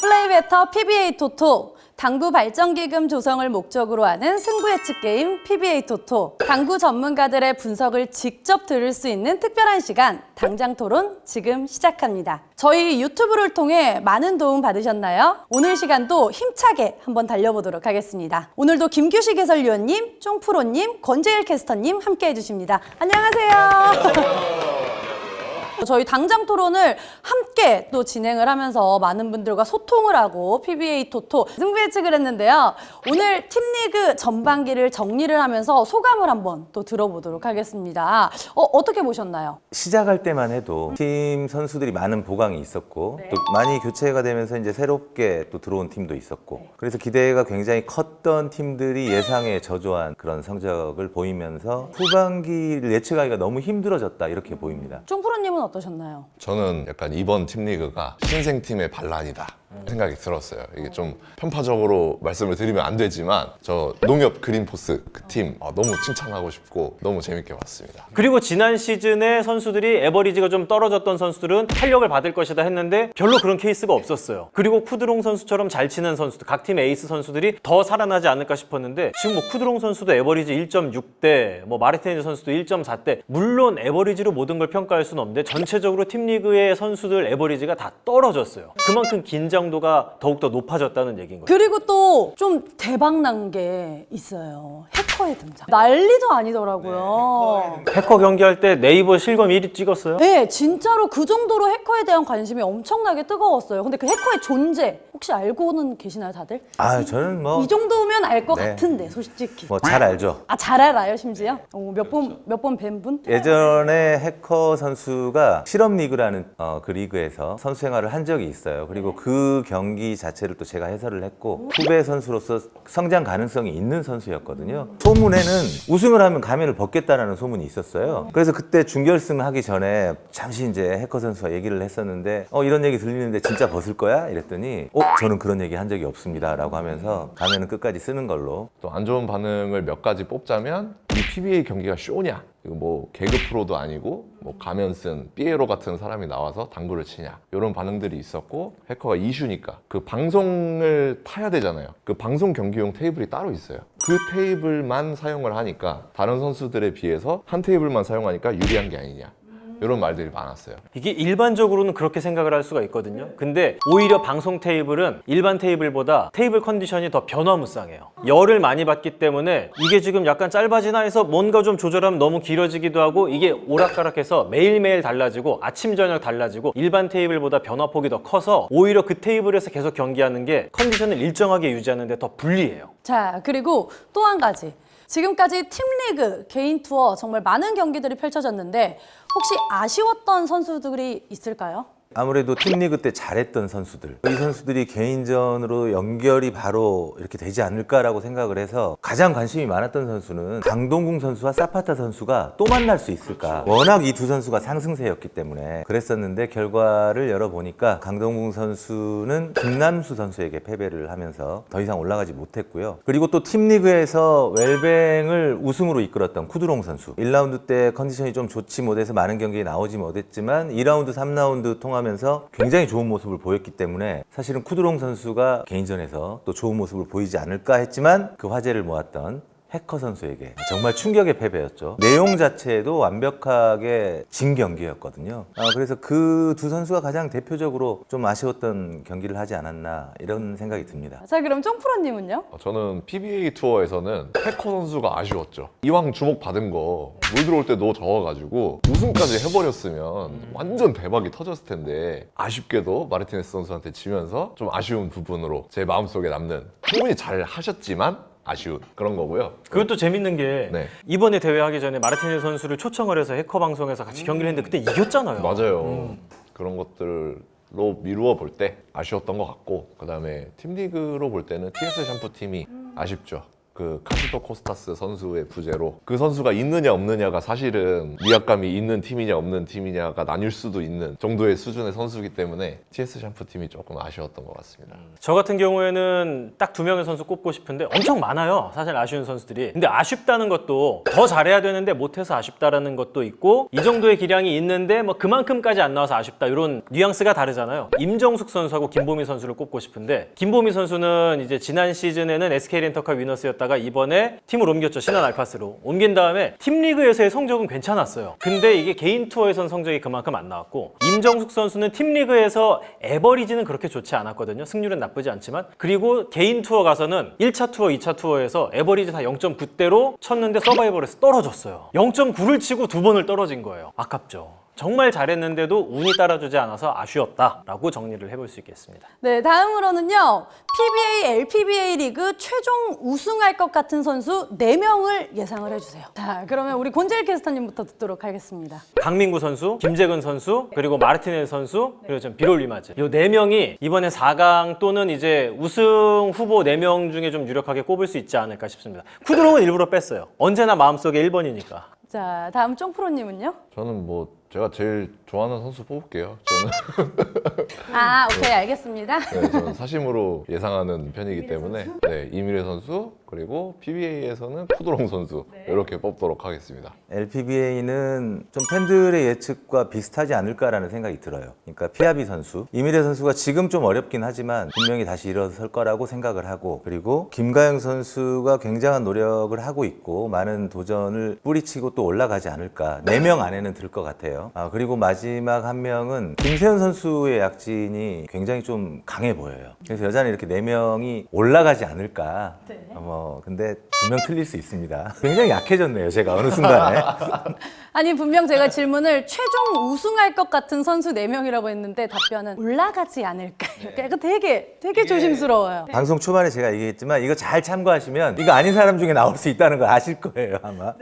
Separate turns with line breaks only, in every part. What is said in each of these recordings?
플레이베터 PBA 토토 당구 발전 기금 조성을 목적으로 하는 승부 예측 게임 PBA 토토 당구 전문가들의 분석을 직접 들을 수 있는 특별한 시간 당장 토론 지금 시작합니다. 저희 유튜브를 통해 많은 도움 받으셨나요? 오늘 시간도 힘차게 한번 달려보도록 하겠습니다. 오늘도 김규식 해설위원님, 쫑프로님, 권재일 캐스터님 함께 해주십니다. 안녕하세요. 저희 당장 토론을 함께 또 진행을 하면서 많은 분들과 소통을 하고 PBA 토토 승부 예측을 했는데요. 오늘 팀리그 전반기를 정리를 하면서 소감을 한번 또 들어보도록 하겠습니다. 어, 어떻게 보셨나요?
시작할 때만 해도 팀 선수들이 많은 보강이 있었고 또 많이 교체가 되면서 이제 새롭게 또 들어온 팀도 있었고 그래서 기대가 굉장히 컸던 팀들이 예상에 저조한 그런 성적을 보이면서 후반기를 예측하기가 너무 힘들어졌다 이렇게 보입니다.
쫑프로님은 어떠셨나요?
저는 약간 이번 팀 리그가 신생팀의 반란이다 생각이 들었어요. 이게 좀 편파적으로 말씀을 드리면 안 되지만 저 농협 그린포스 그 팀 너무 칭찬하고 싶고 너무 재밌게 봤습니다.
그리고 지난 시즌에 선수들이 에버리지가 좀 떨어졌던 선수들은 탄력을 받을 것이다 했는데 별로 그런 케이스가 없었어요. 그리고 쿠드롱 선수처럼 잘 치는 선수들, 각 팀 에이스 선수들이 더 살아나지 않을까 싶었는데 지금 뭐 쿠드롱 선수도 에버리지 1.6대, 뭐 마르티네즈 선수도 1.4대. 물론 에버리지로 모든 걸 평가할 수는 없는데 전체적으로 팀 리그의 선수들 에버리지가 다 떨어졌어요. 그만큼 긴장 도가 더욱더 높아졌다는 얘기인 거죠.
그리고 또 좀 대박 난 게 있어요. 해커의 등장. 난리도 아니더라고요.
해커 경기할 때 네이버 실검 1위 찍었어요?
네, 진짜로 그 정도로 해커에 대한 관심이 엄청나게 뜨거웠어요. 근데 그 해커의 존재 혹시 알고는 계시나요, 다들?
아 저는 뭐
이 정도면 알 것
네.
같은데, 솔직히.
뭐 잘 알죠.
아, 잘 알아요, 심지어? 어, 몇 번, 몇 번 뵌 분?
예전에 해커 선수가 실업 리그라는 어, 그 리그에서 선수 생활을 한 적이 있어요. 그리고 그 경기 자체를 또 제가 해설을 했고 후배 선수로서 성장 가능성이 있는 선수였거든요. 소문에는 우승을 하면 가면을 벗겠다라는 소문이 있었어요. 그래서 그때 준결승 하기 전에 잠시 이제 해커 선수와 얘기를 했었는데 어 이런 얘기 들리는데 진짜 벗을 거야? 이랬더니 어 저는 그런 얘기 한 적이 없습니다라고 하면서 가면은 끝까지 쓰는 걸로
또 안 좋은 반응을 몇 가지 뽑자면 이 PBA 경기가 쇼냐? 이거 뭐 개그 프로도 아니고 뭐 가면 쓴 삐에로 같은 사람이 나와서 당구를 치냐? 이런 반응들이 있었고 해커가 이슈니까 그 방송을 타야 되잖아요. 그 방송 경기용 테이블이 따로 있어요. 그 테이블만 사용을 하니까 다른 선수들에 비해서 한 테이블만 사용하니까 유리한 게 아니냐? 이런 말들이 많았어요.
이게 일반적으로는 그렇게 생각을 할 수가 있거든요. 근데 오히려 방송 테이블은 일반 테이블보다 테이블 컨디션이 더 변화무쌍해요. 열을 많이 받기 때문에 이게 지금 약간 짧아지나 해서 뭔가 좀 조절하면 너무 길어지기도 하고 이게 오락가락해서 매일매일 달라지고 아침 저녁 달라지고 일반 테이블보다 변화폭이 더 커서 오히려 그 테이블에서 계속 경기하는 게 컨디션을 일정하게 유지하는 데 더 불리해요.
자, 그리고 또 한 가지. 지금까지 팀리그, 개인 투어 정말 많은 경기들이 펼쳐졌는데 혹시 아쉬웠던 선수들이 있을까요?
아무래도 팀리그 때 잘했던 선수들. 이 선수들이 개인전으로 연결이 바로 이렇게 되지 않을까라고 생각을 해서 가장 관심이 많았던 선수는 강동궁 선수와 사파타 선수가 또 만날 수 있을까. 워낙 이 두 선수가 상승세였기 때문에 그랬었는데 결과를 열어보니까 강동궁 선수는 김남수 선수에게 패배를 하면서 더 이상 올라가지 못했고요. 그리고 또 팀리그에서 웰뱅을 우승으로 이끌었던 쿠드롱 선수. 1라운드 때 컨디션이 좀 좋지 못해서 많은 경기에 나오지 못했지만 2라운드 3라운드 통 하면서 굉장히 좋은 모습을 보였기 때문에 사실은 쿠드롱 선수가 개인전에서 또 좋은 모습을 보이지 않을까 했지만 그 화제를 모았던 해커 선수에게 정말 충격의 패배였죠. 내용 자체도 완벽하게 진 경기였거든요. 아, 그래서 그 두 선수가 가장 대표적으로 좀 아쉬웠던 경기를 하지 않았나 이런 생각이 듭니다.
자, 그럼 쫑프로님은요?
어, 저는 PBA 투어에서는 해커 선수가 아쉬웠죠. 이왕 주목 받은 거 물 들어올 때너 적어가지고 우승까지 해버렸으면 완전 대박이 터졌을 텐데 아쉽게도 마르티네스 선수한테 지면서 좀 아쉬운 부분으로 제 마음속에 남는 충분히 잘 하셨지만 아쉬운 그런 거고요.
그것도 재밌는 게
네.
이번에 대회 하기 전에 마르티네 선수를 초청을 해서 해커 방송에서 같이 경기를 했는데 그때 이겼잖아요.
맞아요. 그런 것들로 미루어 볼 때 아쉬웠던 것 같고 그 다음에 팀리그로 볼 때는 TS 샴푸 팀이 아쉽죠. 그 카시토 코스타스 선수의 부재로 그 선수가 있느냐 없느냐가 사실은 위압감이 있는 팀이냐 없는 팀이냐가 나뉠 수도 있는 정도의 수준의 선수이기 때문에 TS 샴푸 팀이 조금 아쉬웠던 것 같습니다.
저 같은 경우에는 딱 두 명의 선수 꼽고 싶은데 엄청 많아요. 사실 아쉬운 선수들이. 근데 아쉽다는 것도 더 잘해야 되는데 못해서 아쉽다라는 것도 있고 이 정도의 기량이 있는데 뭐 그만큼까지 안 나와서 아쉽다 이런 뉘앙스가 다르잖아요. 임정숙 선수하고 김보미 선수를 꼽고 싶은데 김보미 선수는 이제 지난 시즌에는 SK 렌터카 위너스였다 가 이번에 팀을 옮겼죠. 신한 알파스로. 옮긴 다음에 팀 리그에서의 성적은 괜찮았어요. 근데 이게 개인 투어에선 성적이 그만큼 안 나왔고 임정숙 선수는 팀 리그에서 에버리지는 그렇게 좋지 않았거든요. 승률은 나쁘지 않지만 그리고 개인 투어 가서는 1차 투어, 2차 투어에서 에버리지 다 0.9대로 쳤는데 서바이벌에서 떨어졌어요. 0.9를 치고 두 번을 떨어진 거예요. 아깝죠. 정말 잘했는데도 운이 따라주지 않아서 아쉬웠다라고 정리를 해볼 수 있겠습니다.
네, 다음으로는요. PBA, LPBA 리그 최종 우승할 것 같은 선수 4명을 예상을 해주세요. 자, 그러면 우리 곤젤 캐스터님부터 듣도록 하겠습니다.
강민구 선수, 김재근 선수, 그리고 마르티네즈 선수, 그리고 좀 비롤 리마즈. 이 네 명이 이번에 4강 또는 이제 우승 후보 4명 중에 좀 유력하게 꼽을 수 있지 않을까 싶습니다. 쿠드롱은 일부러 뺐어요. 언제나 마음속에 1번이니까.
자, 다음 쫑프로님은요?
저는 뭐 제가 제일 좋아하는 선수 뽑을게요. 저는
아, 오케이, 알겠습니다.
네, 저는 사심으로 예상하는 편이기 때문에 네, 이미래 선수 그리고 PBA에서는 푸드롱 선수 이렇게 뽑도록 하겠습니다.
LPBA는 좀 팬들의 예측과 비슷하지 않을까라는 생각이 들어요. 그러니까 피아비 선수, 이미래 선수가 지금 좀 어렵긴 하지만 분명히 다시 일어설 거라고 생각을 하고 그리고 김가영 선수가 굉장한 노력을 하고 있고 많은 도전을 뿌리치고 또 올라가지 않을까. 네 명 안에는 들 것 같아요. 아, 그리고 마지 막 한 명은 김세현 선수의 약진이 굉장히 좀 강해 보여요. 그래서 여자는 이렇게 네 명이 올라가지 않을까.
네.
어, 뭐 근데 분명 틀릴 수 있습니다. 굉장히 약해졌네요, 제가 어느 순간에.
아니, 분명 제가 질문을 최종 우승할 것 같은 선수 4명이라고 했는데 답변은 올라가지 않을까. 이렇게 약간 되게, 되게 조심스러워요.
방송 초반에 제가 얘기했지만 이거 잘 참고하시면 이거 아닌 사람 중에 나올 수 있다는 걸 아실 거예요, 아마.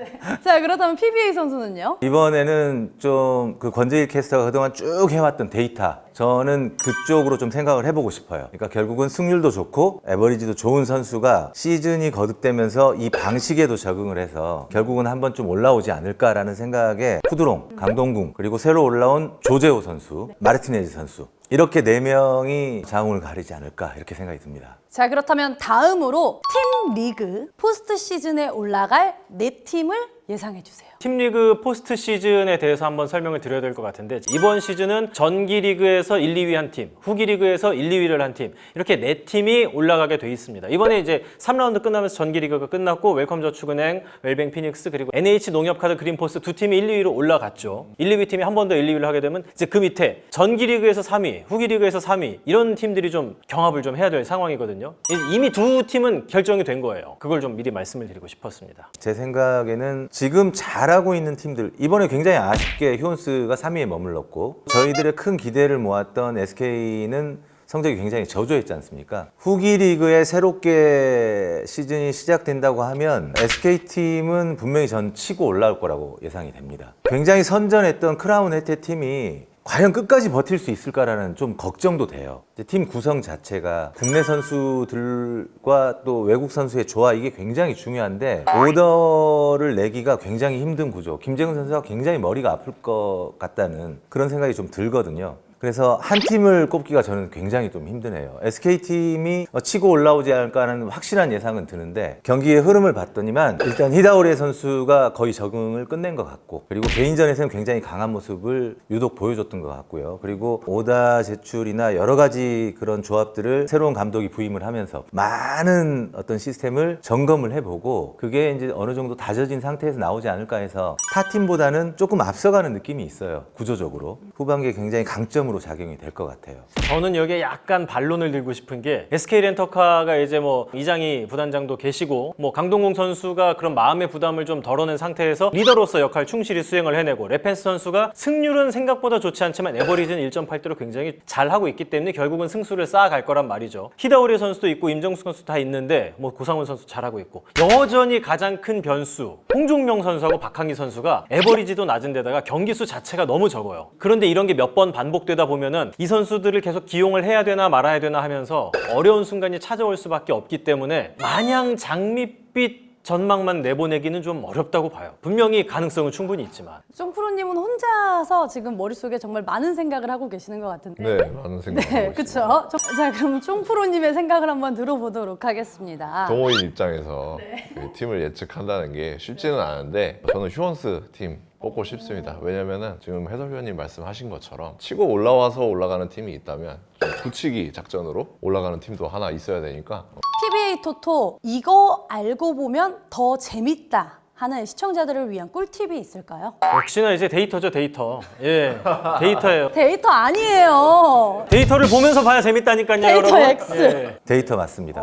자, 그렇다면 PBA 선수는요?
이번에는 좀 그 권재일 캐스터가 그동안 쭉 해왔던 데이터 저는 그쪽으로 좀 생각을 해보고 싶어요. 그러니까 결국은 승률도 좋고 에버리지도 좋은 선수가 시즌이 거듭되면서 이 방식에도 적응을 해서 결국은 한번 좀 올라오지 않을까라는 생각에 푸드롱, 강동궁 그리고 새로 올라온 조재호 선수, 마르티네즈 선수 이렇게 네 명이 자웅을 가리지 않을까 이렇게 생각이 듭니다.
자, 그렇다면 다음으로 팀 리그 포스트 시즌에 올라갈 네 팀을 예상해 주세요.
팀리그 포스트 시즌에 대해서 한번 설명을 드려야 될 것 같은데 이번 시즌은 전기 리그에서 1, 2위 한 팀, 후기 리그에서 1, 2위를 한 팀 이렇게 네 팀이 올라가게 돼 있습니다. 이번에 이제 3라운드 끝나면서 전기 리그가 끝났고 웰컴 저축은행, 웰뱅 피닉스 그리고 NH 농협카드 그린포스 두 팀이 1, 2위로 올라갔죠. 1, 2위 팀이 한 번 더 1, 2위를 하게 되면 이제 그 밑에 전기 리그에서 3위, 후기 리그에서 3위 이런 팀들이 좀 경합을 좀 해야 될 상황이거든요. 이미 두 팀은 결정이 된 거예요. 그걸 좀 미리 말씀을 드리고 싶었습니다.
제 생각에는 지금 잘하 고 있는 팀들 이번에 굉장히 아쉽게 휴온스가 3위에 머물렀고 저희들의 큰 기대를 모았던 SK는 성적이 굉장히 저조했지 않습니까? 후기 리그에 새롭게 시즌이 시작된다고 하면 SK팀은 분명히 전 치고 올라올 거라고 예상이 됩니다. 굉장히 선전했던 크라운 혜태 팀이 과연 끝까지 버틸 수 있을까라는 좀 걱정도 돼요. 팀 구성 자체가 국내 선수들과 또 외국 선수의 조화 이게 굉장히 중요한데 오더를 내기가 굉장히 힘든 구조. 김재근 선수가 굉장히 머리가 아플 것 같다는 그런 생각이 좀 들거든요. 그래서 한 팀을 꼽기가 저는 굉장히 좀 힘드네요. SK팀이 치고 올라오지 않을까 하는 확실한 예상은 드는데 경기의 흐름을 봤더니만 일단 히다오레 선수가 거의 적응을 끝낸 것 같고 그리고 개인전에서는 굉장히 강한 모습을 유독 보여줬던 것 같고요. 그리고 오다 제출이나 여러 가지 그런 조합들을 새로운 감독이 부임을 하면서 많은 어떤 시스템을 점검을 해보고 그게 이제 어느 정도 다져진 상태에서 나오지 않을까 해서 타 팀보다는 조금 앞서가는 느낌이 있어요. 구조적으로 후반기에 굉장히 강점 으로 작용이 될 것 같아요.
저는 여기에 약간 반론을 들고 싶은 게 SK 렌터카가 이제 뭐 이장희 부단장도 계시고 뭐 강동궁 선수가 그런 마음의 부담을 좀 덜어낸 상태에서 리더로서 역할 충실히 수행을 해내고 레펜스 선수가 승률은 생각보다 좋지 않지만 에버리지는 1.8대로 굉장히 잘 하고 있기 때문에 결국은 승수를 쌓아갈 거란 말이죠. 히다오리 선수도 있고 임정수 선수 다 있는데 뭐 고상훈 선수 잘하고 있고 여전히 가장 큰 변수 홍종명 선수하고 박항기 선수가 에버리지도 낮은 데다가 경기 수 자체가 너무 적어요. 그런데 이런 게 몇 번 반복되다 반복되다 보면은 이 선수들을 계속 기용을 해야 되나 말아야 되나 하면서 어려운 순간이 찾아올 수밖에 없기 때문에 마냥 장밋빛 전망만 내보내기는 좀 어렵다고 봐요. 분명히 가능성은 충분히 있지만.
쫑프로님은 혼자서 지금 머릿속에 정말 많은 생각을 하고 계시는 것 같은데.
네, 많은 생각을
네. 그렇죠. 자, 그럼 쫑프로님의 생각을 한번 들어보도록 하겠습니다.
동호인 입장에서
네.
그 팀을 예측한다는 게 쉽지는 않은데 저는 휴원스 팀 뽑고 싶습니다. 왜냐면은 지금 해설위원님 말씀하신 것처럼 치고 올라와서 올라가는 팀이 있다면 좀 굳히기 작전으로 올라가는 팀도 하나 있어야 되니까
PBA 토토 이거 알고 보면 더 재밌다 하는 시청자들을 위한 꿀팁이 있을까요?
역시나 이제 데이터죠, 데이터. 예, 데이터예요.
데이터 아니에요.
데이터를 보면서 봐야 재밌다니까요,
데이터
여러분.
X.
예.
데이터 맞습니다.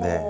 네.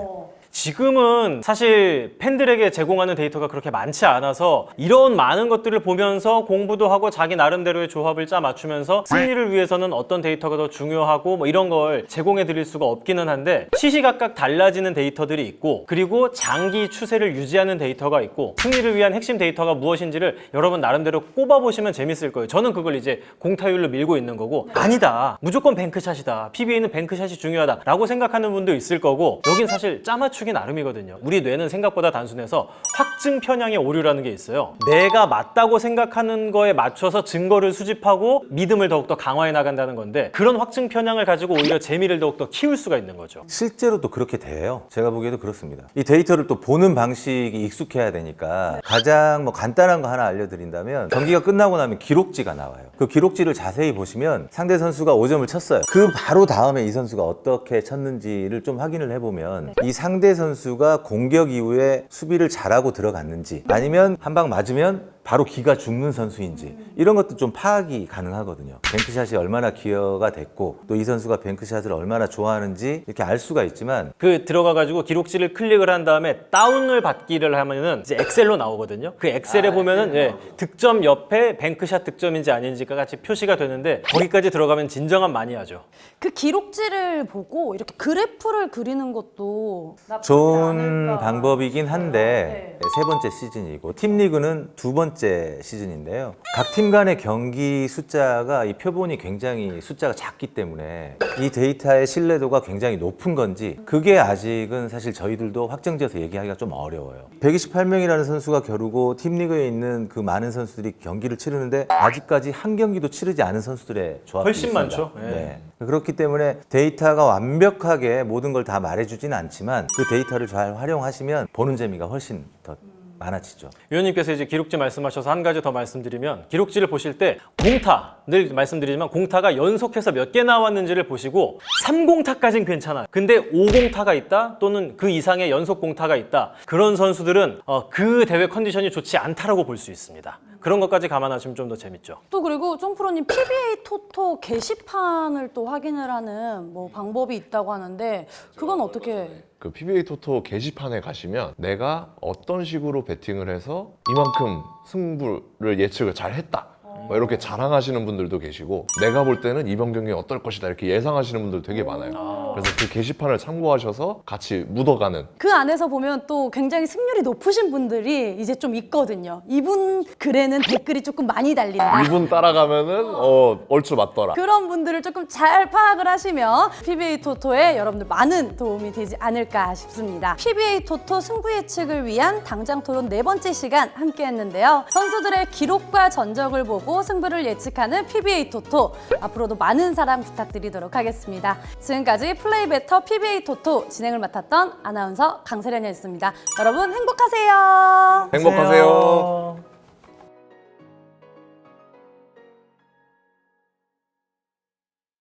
지금은 사실 팬들에게 제공하는 데이터가 그렇게 많지 않아서 이런 많은 것들을 보면서 공부도 하고 자기 나름대로의 조합을 짜 맞추면서 승리를 위해서는 어떤 데이터가 더 중요하고 뭐 이런 걸 제공해 드릴 수가 없기는 한데 시시각각 달라지는 데이터들이 있고 그리고 장기 추세를 유지하는 데이터가 있고 승리를 위한 핵심 데이터가 무엇인지를 여러분 나름대로 꼽아 보시면 재밌을 거예요. 저는 그걸 이제 공타율로 밀고 있는 거고 아니다. 무조건 뱅크샷이다. PBA는 뱅크샷이 중요하다라고 생각하는 분도 있을 거고 여긴 사실 짜맞추기 나름이거든요. 우리 뇌는 생각보다 단순해서 확증 편향의 오류라는 게 있어요. 내가 맞다고 생각하는 거에 맞춰서 증거를 수집하고 믿음을 더욱더 강화해 나간다는 건데 그런 확증 편향을 가지고 오히려 재미를 더욱더 키울 수가 있는 거죠.
실제로 또 그렇게 돼요. 제가 보기에도 그렇습니다. 이 데이터를 또 보는 방식이 익숙해야 되니까 가장 뭐 간단한 거 하나 알려드린다면 경기가 끝나고 나면 기록지가 나와요. 그 기록지를 자세히 보시면 상대 선수가 5점을 쳤어요. 그 바로 다음에 이 선수가 어떻게 쳤는지를 좀 확인을 해보면 이 상대 선수가 공격 이후에 수비를 잘하고 들어갔는지 아니면 한 방 맞으면 바로 기가 죽는 선수인지 이런 것도 좀 파악이 가능하거든요. 뱅크샷이 얼마나 기여가 됐고 또 이 선수가 뱅크샷을 얼마나 좋아하는지 이렇게 알 수가 있지만
그 들어가 가지고 기록지를 클릭을 한 다음에 다운을 받기를 하면은 이제 엑셀로 나오거든요. 그 엑셀에 보면은 예, 득점 옆에 뱅크샷 득점인지 아닌지가 같이 표시가 되는데 거기까지 들어가면 진정한 마니아죠.
그 기록지를 보고 이렇게 그래프를 그리는 것도 나쁘지
좋은
않을까.
방법이긴 한데 세 번째 시즌이고 팀 리그는 두 번째 시즌인데요. 각 팀 간의 경기 숫자가 이 표본이 굉장히 숫자가 작기 때문에 이 데이터의 신뢰도가 굉장히 높은 건지 그게 아직은 사실 저희들도 확정지어서 얘기하기가 좀 어려워요. 128명이라는 선수가 겨루고 팀 리그에 있는 그 많은 선수들이 경기를 치르는데 아직까지 한 경기도 치르지 않은 선수들의 조합이
훨씬
있습니다.
많죠. 예.
네. 그렇기 때문에 데이터가 완벽하게 모든 걸 다 말해주지는 않지만 그 데이터를 잘 활용하시면 보는 재미가 훨씬 더 많아지죠.
위원님께서 이제 기록지 말씀하셔서 한 가지 더 말씀드리면 기록지를 보실 때 공타 늘 말씀드리지만 공타가 연속해서 몇 개 나왔는지를 보시고 3공타까지는 괜찮아. 근데 5공타가 있다 또는 그 이상의 연속 공타가 있다. 그런 선수들은 어, 그 대회 컨디션이 좋지 않다라고 볼 수 있습니다. 그런 것까지 감안하시면 좀 더 재밌죠.
또 그리고 쫑프로님 PBA 토토 게시판을 또 확인을 하는 뭐 방법이 있다고 하는데 그건 어떻게
그 PBA 토토 게시판에 가시면 내가 어떤 식으로 베팅을 해서 이만큼 승부를 예측을 잘 했다. 뭐 이렇게 자랑하시는 분들도 계시고 내가 볼 때는 이번 경기 어떨 것이다 이렇게 예상하시는 분들 되게 많아요. 그래서 그 게시판을 참고하셔서 같이 묻어가는
그 안에서 보면 또 굉장히 승률이 높으신 분들이 이제 좀 있거든요. 이분 글에는 댓글이 조금 많이 달린다.
이분 따라가면은 어 얼추 맞더라.
그런 분들을 조금 잘 파악을 하시면 PBA 토토에 여러분들 많은 도움이 되지 않을까 싶습니다. PBA 토토 승부 예측을 위한 당장 토론 네 번째 시간 함께 했는데요. 선수들의 기록과 전적을 보고 승부를 예측하는 PBA 토토 앞으로도 많은 사랑 부탁드리도록 하겠습니다. 지금까지 플레이 베터 PBA 토토 진행을 맡았던 아나운서 강세련이었습니다. 여러분 행복하세요.
행복하세요.